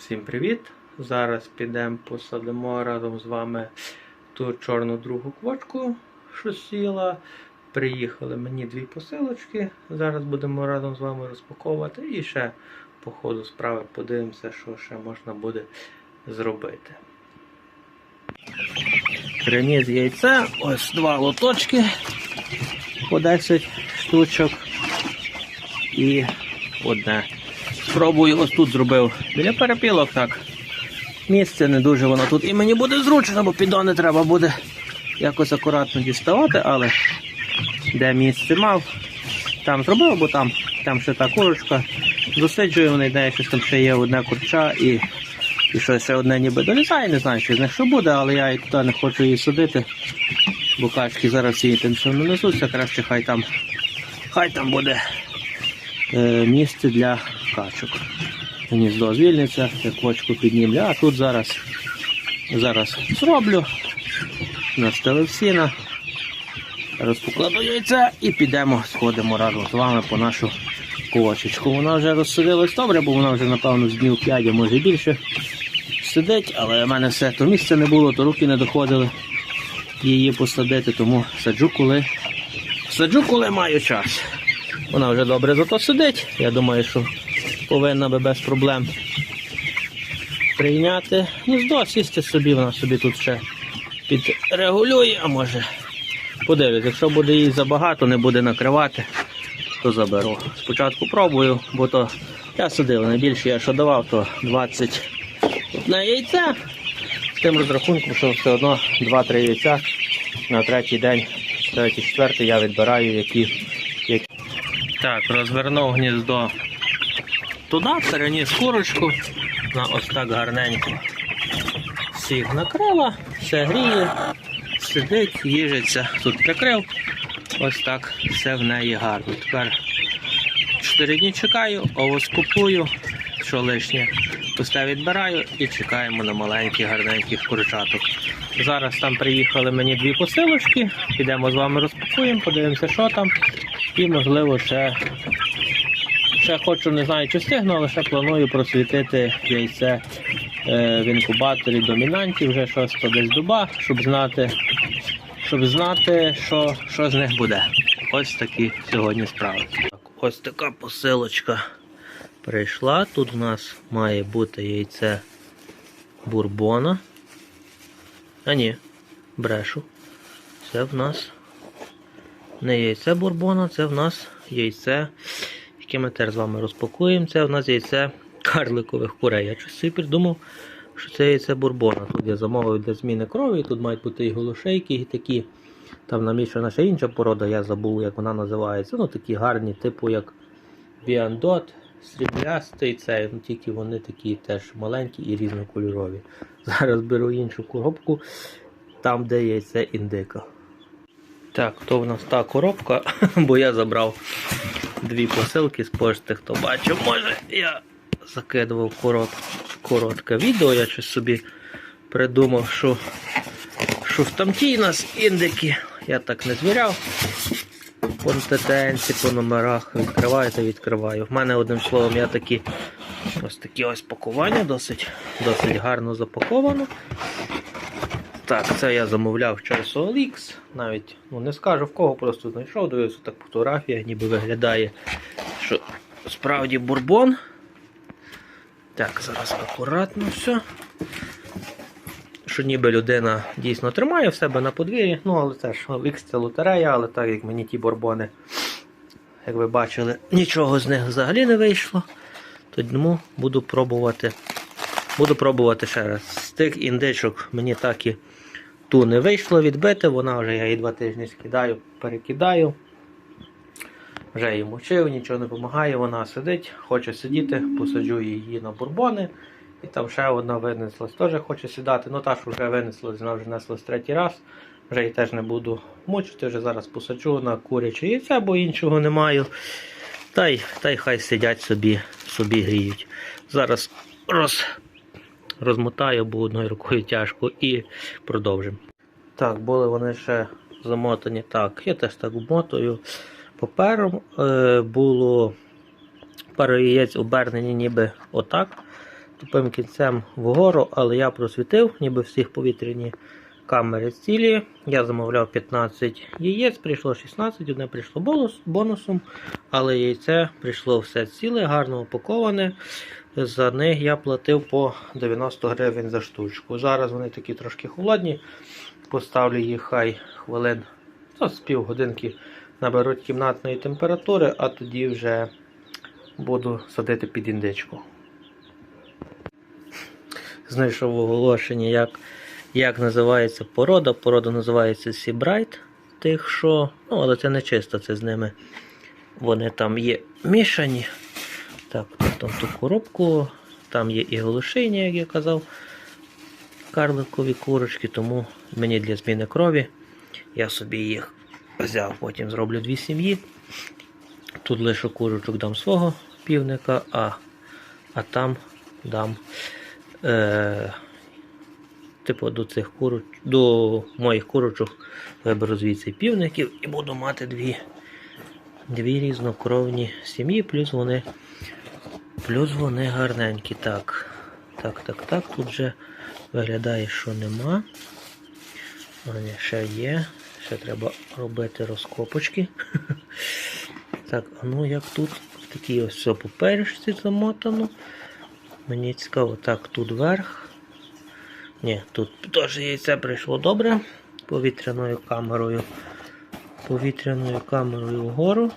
Всім привіт! Зараз підемо посадимо разом з вами ту чорну другу квочку, що сіла. Приїхали мені дві посилочки. Зараз будемо разом з вами розпаковувати і ще по ходу справи подивимося, що ще можна буде зробити. Приніс яйця, ось два лоточки по 10 штучок і одне. Спробую ось тут зробив біля перепілок так. Місце не дуже воно тут. І мені буде зручно, бо підони треба буде якось акуратно діставати, але де місце мав, там зробив, бо там, там ще та курочка. Досиджую вони йде, щось там ще є одне курча і, і щось ще одне ніби долітає, не знаю, що з них що буде, але я і туди не хочу її садити, бо качки зараз всі інтенсивно несуться, краще хай там, хай там буде е, місце для качок. Гніздо звільниться, я квочку піднімлю, а тут зараз, зараз зроблю, настелив сіна, розпокладу яйця і підемо, сходимо разом з вами по нашу квочечку. Вона вже розсадилась добре, бо вона вже, напевно, з днів 5, а може більше сидить, але в мене все то місця не було, то руки не доходили її посадити, тому саджу, коли саджу, коли маю час. Вона вже добре зато сидить. Я думаю, що повинна би без проблем прийняти. Гніздо, сісти собі, вона собі тут ще підрегулює, а може подивлюсь, якщо буде їй забагато, не буде накривати, то заберу. Спочатку пробую, бо то я садив, найбільше я що давав, то 20 на яйця. З тим розрахунком, що все одно 2-3 яйця на третій день, третій, четвертий я відбираю, які так, розвернув гніздо туди, переніс курочку на ось так гарненько. Всіх накрила, все гріє, сидить, їжиться, тут прикрив. Ось так все в неї гарно. Тепер 4 дні чекаю, овоз купую, що лишнє пусте відбираю і чекаємо на маленьких гарненьких курчаток. Зараз там приїхали мені дві посилочки, підемо з вами розпакуємо, подивимося, що там. І можливо ще, ще хочу, не знаю, чи встигну, але ще планую просвітити яйце е, в інкубаторі домінантів, вже щось то десь дуба, щоб знати, щоб знати, що, що з них буде. Ось такі сьогодні справи. Ось така посилочка прийшла. Тут у нас має бути яйце бурбона. А ні, брешу. Це в нас не яйце бурбона, це в нас яйце, яке ми теж з вами розпакуємо. Це в нас яйце карликових курей. Я щось собі придумав, що це яйце бурбона. Тут я замовив для зміни крові, тут мають бути і голошейки, і такі. Там намішана ще інша порода, я забув, як вона називається. Ну такі гарні, типу як Біандот, сріблястий, це, ну, тільки вони такі теж маленькі і різнокольорові. Зараз беру іншу коробку, там де яйце індика. Так, то в нас та коробка, бо я забрав дві посилки з пошти, хто бачив, може я закидував корот, коротке відео, я щось собі придумав, що, що в тамтій нас індики, я так не звіряв. По ТТНці, по номерах відкриваю та відкриваю. В мене одним словом я такі ось такі ось пакування, досить, досить гарно запаковано. Так, це я замовляв через OLX. Навіть ну, не скажу в кого, просто знайшов, дивився так фотографія, ніби виглядає, що справді бурбон. Так, зараз акуратно все. Що ніби людина дійсно тримає в себе на подвір'ї, ну але це ж OLX це лотерея, але так як мені ті бурбони, як ви бачили, нічого з них взагалі не вийшло. Тому буду пробувати. Буду пробувати ще раз. З тих індичок мені так і ту не вийшло відбити, вона вже я її два тижні скидаю, перекидаю. Вже її мочив, нічого не допомагає, вона сидить, хоче сидіти, посаджу її на бурбони. І там ще одна винеслась, теж хоче сідати. Ну та що вже винеслась, вона вже неслась третій раз. Вже її теж не буду мучити, вже зараз посаджу на куряче яйце, бо іншого не маю. Та й, та й хай сидять собі, собі гріють. Зараз роз, розмотаю, бо одною рукою тяжко і продовжимо. Так, були вони ще замотані так. Я теж так вмотую. Папером е, було пару яєць обернені ніби отак. тупим кінцем вгору, але я просвітив, ніби всіх повітряні камери цілі. Я замовляв 15 яєць, прийшло 16, одне прийшло бонус, бонусом, але яйце прийшло все ціле, гарно упаковане. За них я платив по 90 гривень за штучку. Зараз вони такі трошки холодні. Поставлю їх хай хвилин та з півгодинки наберуть кімнатної температури, а тоді вже буду садити під індичку. Знайшов оголошення, як, як називається порода. Порода називається Сібрайт. Тих, що. Ну, але це не чисто, це з ними. Вони там є мішані. Так, там ту коробку, там є і голошині, як я казав, карликові курочки, тому мені для зміни крові я собі їх взяв, потім зроблю дві сім'ї. Тут лише курочок дам свого півника, а, а там дам е, типу до цих куроч, до моїх курочок виберу звідси півників і буду мати дві, дві різнокровні сім'ї, плюс вони Плюс вони гарненькі. Так. Так, так, так. Тут вже виглядає, що нема. Ні, ще є. Ще треба робити розкопочки. Так, а ну як тут такі ось все по перешці замотано. Мені цікаво, так, тут верх. Ні, тут теж яйце прийшло добре. Повітряною камерою. Повітряною камерою вгору.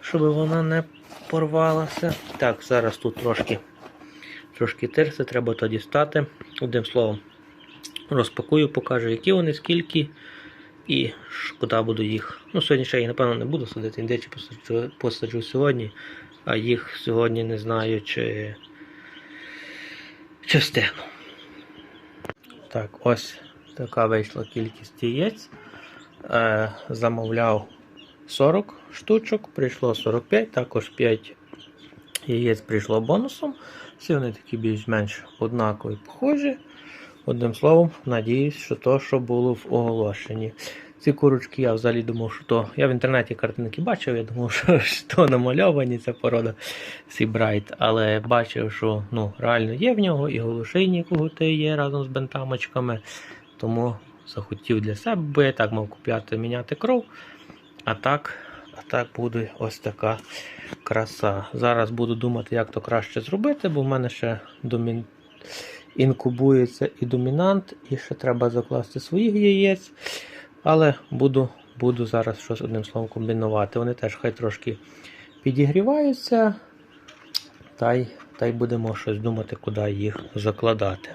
Щоб вона не порвалася. Так, зараз тут трошки трошки тирси, треба то дістати. Одним словом, розпакую, покажу, які вони, скільки і ш- куди буду їх. Ну, сьогодні ще їх, напевно, не буду садити, індичі посаджу, посаджу сьогодні, а їх сьогодні не знаю, чи, чи встигну. Так, ось така вийшла кількість яєць. Е, замовляв 40 штучок, прийшло 45, також 5 яєць прийшло бонусом. Всі вони такі більш-менш однакові похожі. Одним словом, надіюсь, що то, що було в оголошенні. Ці курочки я взагалі думав, що то. Я в інтернеті картинки бачив, я думав, що, що намальовані, це порода Сібрайт. Але бачив, що ну, реально є в нього і голошейні когути є разом з бентамочками. Тому захотів для себе, бо я так мав купляти, міняти кров. А так, а так буде ось така краса. Зараз буду думати, як то краще зробити, бо в мене ще домін... інкубується і домінант, і ще треба закласти своїх яєць. Але буду, буду зараз щось одним словом комбінувати. Вони теж хай трошки підігріваються. Та й, та й будемо щось думати, куди їх закладати.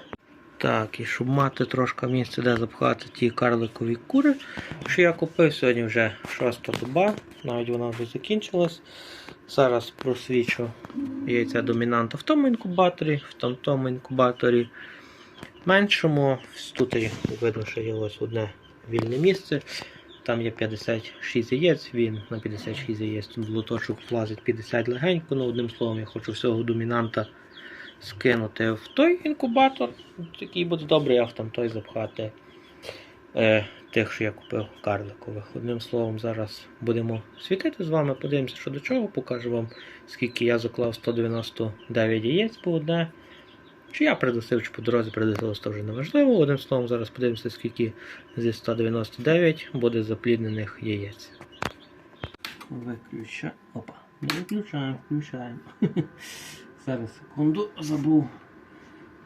Так, і щоб мати трошки місця, де запхати ті карликові кури, що я купив сьогодні вже шоста доба, навіть вона вже закінчилась. Зараз просвічу яйця домінанта в тому інкубаторі, в тому, інкубаторі меншому. Тут видно, що є ось одне вільне місце. Там є 56 яєць, він на 56 яєць тут лоточок влазить 50 легенько, ну одним словом, я хочу всього домінанта скинути в той інкубатор, який буде добрий, а там той запхати е, тих, що я купив карликових. Одним словом, зараз будемо світити з вами, подивимося, що до чого, покажу вам, скільки я заклав 199 яєць по одне. Чи я придусив, чи по дорозі придусилось, то вже не важливо. Одним словом, зараз подивимося, скільки зі 199 буде запліднених яєць. Виключа. Опа. Не виключаємо, включаємо. Зараз секунду забув.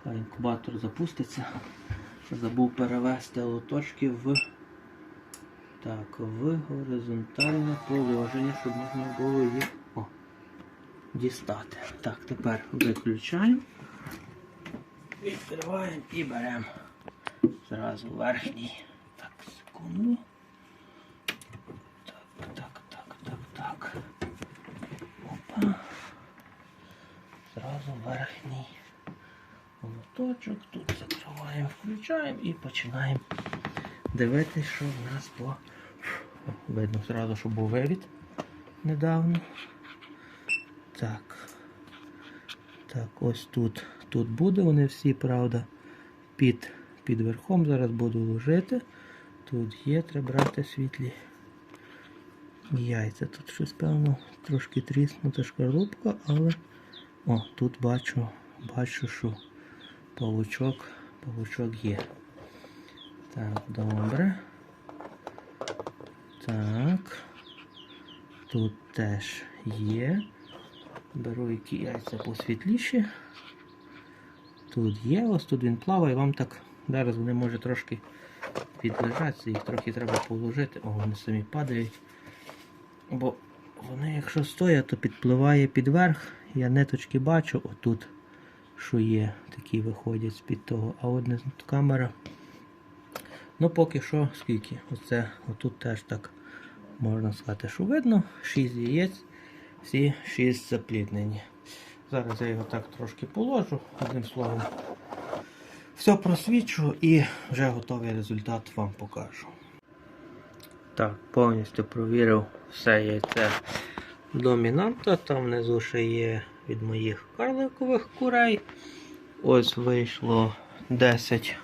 Хай інкубатор запуститься. Забув перевести лоточки в так, в горизонтальне положення, щоб можна було їх о, дістати. Так, тепер виключаємо. Відкриваємо і беремо зразу верхній. Так, секунду. Так, так, так, так, так. Опа. Зразу верхній лоточок. Тут закриваємо, включаємо і починаємо дивитися, що в нас по. Видно зразу, що був вивід недавно. Так. Так, ось тут. Тут буде вони всі, правда, під, під верхом. Зараз буду ложити. Тут є, треба брати світлі яйця. Тут щось, певно, трошки тріснута шкарлупка, але о, тут бачу бачу, що павучок, павучок є. Так, добре. Так. Тут теж є. Беру які яйця посвітліші. Тут є, ось тут він плаває, вам так зараз вони може трошки підлежаться, їх трохи треба положити. О, вони самі падають. Бо вони, якщо стоять, то підпливає підверх. Я ниточки бачу, отут, що є, такі виходять з-під того. А от не камера. Ну, поки що, скільки? Оце, отут теж так можна сказати, що видно. 6 яєць, всі 6 запліднені. Зараз я його так трошки положу, одним словом. Все просвічу і вже готовий результат вам покажу. Так, повністю провірив все яйце домінанта. Там внизу ще є від моїх карликових курей. Ось вийшло 10,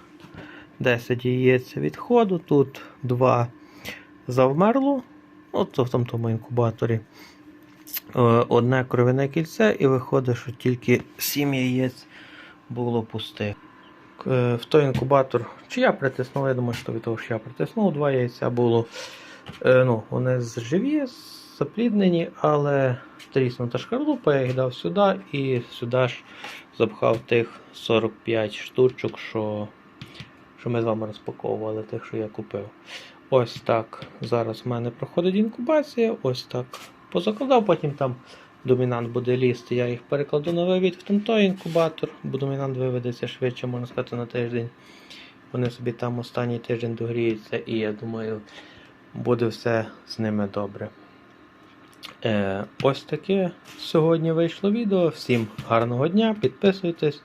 10 яєць відходу. Тут 2 завмерло. От в тому інкубаторі. Е, Одне кровяне кільце, і виходить, що тільки 7 яєць було пустих. Е, В той інкубатор, чи я притиснув, я думаю, що від того, що я притиснув, два яйця було. Е, ну, Вони живі, запліднені, але тріснута шкарлупа, я їх дав сюди і сюди ж запхав тих 45 штучок, що, що ми з вами розпаковували, тих, що я купив. Ось так. Зараз в мене проходить інкубація. Ось так позакладав, потім там домінант буде лізти. Я їх перекладу на вивід в той інкубатор, бо домінант виведеться швидше, можна сказати, на тиждень. Вони собі там останній тиждень догріються, і я думаю, буде все з ними добре. Е, ось таке сьогодні вийшло відео. Всім гарного дня, підписуйтесь,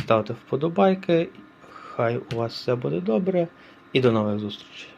ставте вподобайки. Хай у вас все буде добре і до нових зустрічей.